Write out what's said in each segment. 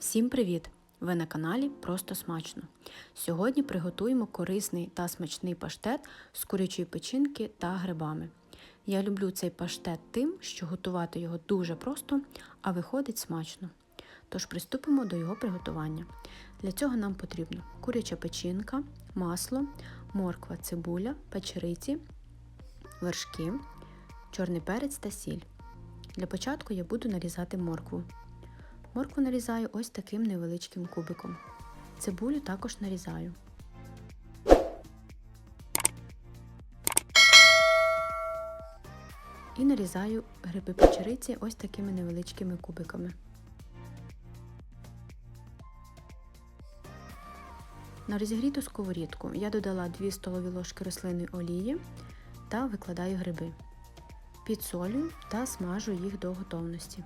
Всім привіт! Ви на каналі Просто Смачно. Сьогодні приготуємо корисний та смачний паштет з курячої печінки та грибами. Я люблю цей паштет тим, що готувати його дуже просто, а виходить смачно. Тож приступимо до його приготування. Для цього нам потрібно куряча печінка, масло, морква, цибуля, печериці, вершки, чорний перець та сіль. Для початку я буду нарізати моркву. Моркву нарізаю ось таким невеличким кубиком. Цибулю також нарізаю. І нарізаю гриби печериці ось такими невеличкими кубиками. На розігріту сковорідку я додала 2 столові ложки рослинної олії та викладаю гриби. Підсолюю та смажу їх до готовності.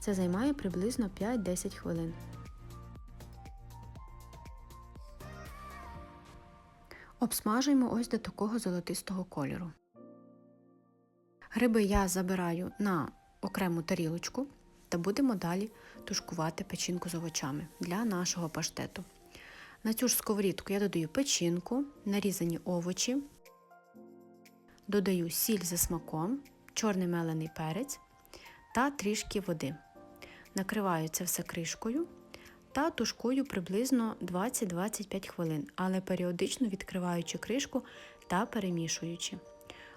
Це займає приблизно 5-10 хвилин. Обсмажуємо ось до такого золотистого кольору. Гриби я забираю на окрему тарілочку та будемо далі тушкувати печінку з овочами для нашого паштету. На цю ж сковорідку я додаю печінку, нарізані овочі, додаю сіль за смаком, чорний мелений перець та трішки води. Накриваю це все кришкою та тушкую приблизно 20-25 хвилин, але періодично відкриваючи кришку та перемішуючи.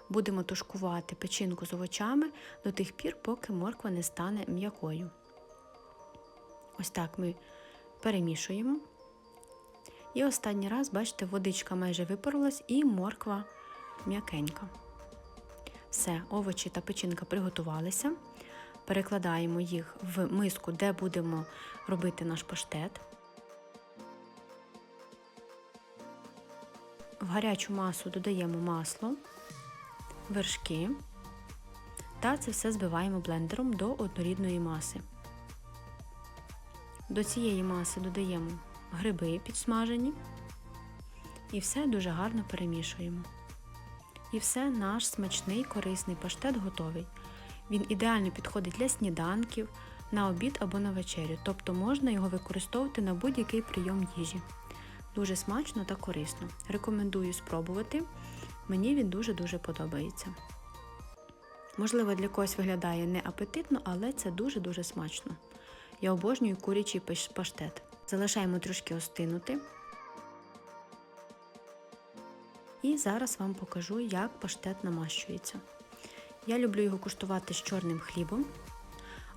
Будемо тушкувати печінку з овочами до тих пір, поки морква не стане м'якою. Ось так ми перемішуємо. І останній раз, бачите, водичка майже випарилась і морква м'якенька. Все, овочі та печінка приготувалися. Перекладаємо їх в миску, де будемо робити наш паштет. В гарячу масу додаємо масло, вершки та це все збиваємо блендером до однорідної маси. До цієї маси додаємо гриби підсмажені і все дуже гарно перемішуємо. І все, наш смачний корисний паштет готовий. Він ідеально підходить для сніданків, на обід або на вечерю, тобто можна його використовувати на будь-який прийом їжі. Дуже смачно та корисно. Рекомендую спробувати. Мені він дуже-дуже подобається. Можливо, для когось виглядає не апетитно, але це дуже-дуже смачно. Я обожнюю курячий паштет. Залишаємо трошки остинути. І зараз вам покажу, як паштет намащується. Я люблю його куштувати з чорним хлібом,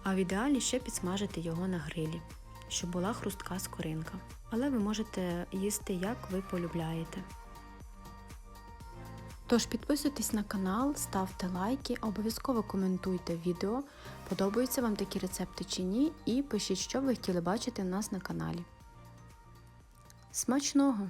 а в ідеалі ще підсмажити його на грилі, щоб була хрустка скоринка. Але ви можете їсти, як ви полюбляєте. Тож підписуйтесь на канал, ставте лайки, обов'язково коментуйте відео, подобаються вам такі рецепти чи ні, і пишіть, що ви хотіли бачити в нас на каналі. Смачного!